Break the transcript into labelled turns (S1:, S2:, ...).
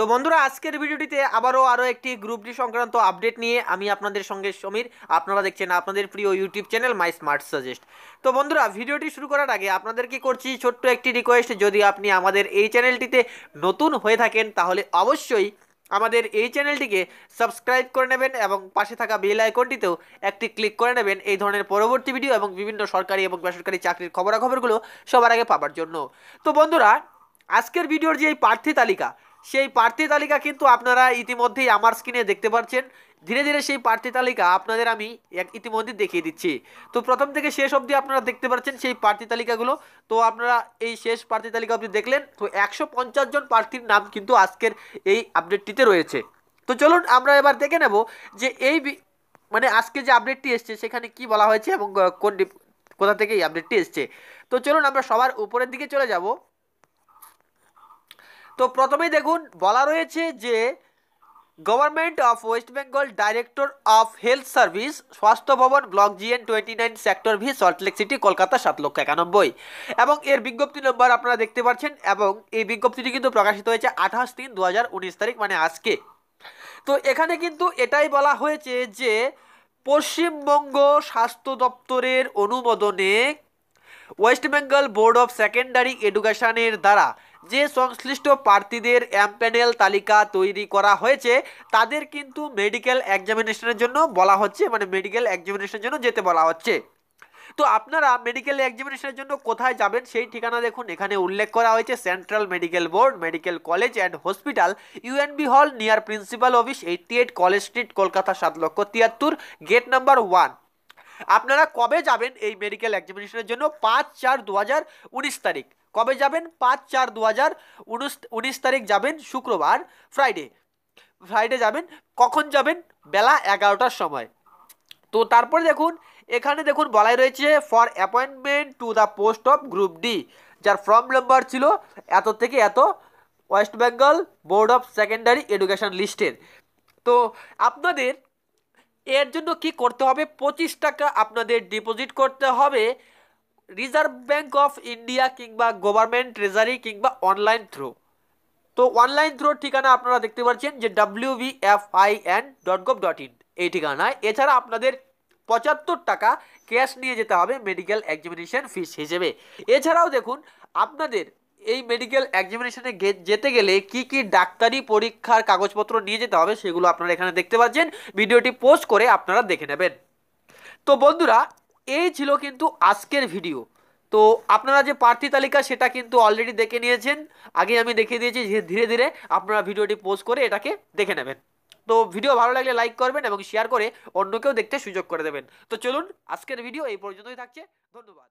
S1: তো বন্ধুরা, আজকের ভিডিওটিতে আবারও আরও একটি গ্রুপ ডি সংক্রান্ত আপডেট নিয়ে আমি আপনাদের সঙ্গে সমীর। আপনারা দেখছেন আপনাদের প্রিয় YouTube channel my smart suggest তো বন্ধুরা, ভিডিওটি শুরু করার আগে আপনাদেরকে করছি, ছোট্ট একটি রিকোয়েস্ট যদি আপনি আমাদের এই চ্যানেলটিতে নতুন হয়ে থাকেন, তাহলে অবশ্যই আমাদের এই চ্যানেলটিকে সাবস্ক্রাইব করে নেবেন এবং পাশে থাকা বেল আইকনটিতেও একটি ক্লিক করে নেবেন এই ধরনের পরবর্তী ভিডিও এবং বিভিন্ন সরকারি এবং বেসরকারি চাকরির খবরাখবরগুলো সবার আগে পাবার জন্য। তো বন্ধুরা, আজকের ভিডিওর যে এই প্রার্থী তালিকা সেই প্রার্থী তালিকা কিন্তু আপনারা ইতিমধ্যেই আমার স্ক্রিনে দেখতে পাচ্ছেন। ধীরে ধীরে সেই প্রার্থী তালিকা আপনাদের আমি এক ইতিমধ্যে দেখিয়ে দিচ্ছি। তো প্রথম থেকে শেষ অবধি আপনারা দেখতে পাচ্ছেন সেই প্রার্থী তালিকাগুলো। তো আপনারা এই শেষ প্রার্থী তালিকা অবধি দেখলেন, তো একশো পঞ্চাশ জন প্রার্থীর নাম কিন্তু আজকের এই আপডেটটিতে রয়েছে। তো চলুন আমরা এবার দেখে নেব যে এই মানে আজকে যে আপডেটটি এসছে, সেখানে কি বলা হয়েছে এবং কোন কোথা থেকে এই আপডেটটি এসছে। তো চলুন আমরা সবার উপরের দিকে চলে যাব। তো প্রথমেই দেখুন, বলা রয়েছে যে government of West Bengal director of health service, স্বাস্থ্য ভবন, block GN twenty nine, sector V Salt Lake city, Kolkata, সাত লক্ষ একানব্বই। এবং এর বিজ্ঞপ্তি নম্বর আপনারা দেখতে পাচ্ছেন, এবং এই বিজ্ঞপ্তিটি কিন্তু প্রকাশিত হয়েছে আঠাশ তিন দু হাজার উনিশ তারিখ মানে আজকে। তো এখানে কিন্তু এটাই বলা হয়েছে যে পশ্চিমবঙ্গ স্বাস্থ্য দপ্তরের অনুমোদনে West Bengal board of secondary এডুকেশনের দ্বারা যে সংশ্লিষ্ট প্রার্থীদের অ্যাম্প্যানেল তালিকা তৈরি করা হয়েছে, তাদের কিন্তু মেডিকেল এক্সামিনেশনের জন্য বলা হচ্ছে মানে মেডিকেল এক্সামিনেশনের জন্য যেতে বলা হচ্ছে। তো আপনারা মেডিকেল এক্সামিনেশনের জন্য কোথায় যাবেন সেই ঠিকানা দেখুন। এখানে উল্লেখ করা হয়েছে central medical board, medical college and hospital, UNB hall near principal office eighty eight college street, Kolkata সাত লক্ষ তিয়াত্তর, গেট নাম্বার ওয়ান। আপনারা কবে যাবেন এই মেডিকেল এক্সামিনেশনের জন্য? পাঁচ চার দু তারিখ। কবে যাবেন? পাঁচ চার দু হাজার উনিশ তারিখ যাবেন, শুক্রবার ফ্রাইডে ফ্রাইডে যাবেন, কখন যাবেন? বেলা এগারোটার সময়। তো তারপরে দেখুন, এখানে দেখুন বলাই রয়েছে for appointment to the post of group D যার ফর্ম নাম্বার ছিল এত থেকে এত West Bengal board of secondary education লিস্টের তো আপনাদের, এর জন্য কি করতে হবে? পঁচিশ টাকা আপনাদের ডিপোজিট করতে হবে। রিজার্ভ ব্যাঙ্ক অফ ইন্ডিয়া কিংবা গভর্নমেন্ট ট্রেজারি কিংবা অনলাইন থ্রু তো অনলাইন থ্রোর ঠিকানা আপনারা দেখতে পাচ্ছেন যে W V dot gov dot in এই ঠিকানায়। এছাড়া আপনাদের পঁচাত্তর টাকা ক্যাশ নিয়ে যেতে হবে মেডিকেল এক্সামিনেশন ফিস হিসেবে। এছাড়াও দেখুন, আপনাদের এই মেডিকেল এক্সামিনেশনে যেতে গেলে কি কি ডাক্তারি পরীক্ষার কাগজপত্র নিয়ে যেতে হবে সেগুলো আপনারা এখানে দেখতে পাচ্ছেন। ভিডিওটি পোস্ট করে আপনারা দেখে নেবেন। তো বন্ধুরা এই ছিল কিন্তু আজকের ভিডিও তো আপনারা যে প্রার্থী তালিকা, সেটা কিন্তু অলরেডি দেখে নিয়েছেন। আগে আমি দেখে দিয়েছি, ধীরে ধীরে আপনারা ভিডিওটি পোস্ট করে এটাকে দেখে নেবেন। তো ভিডিও ভালো লাগলে লাইক করবেন এবং শেয়ার করে অন্যকেও দেখতে সুযোগ করে দেবেন। তো চলুন, আজকের ভিডিও এই পর্যন্তই থাকছে। ধন্যবাদ।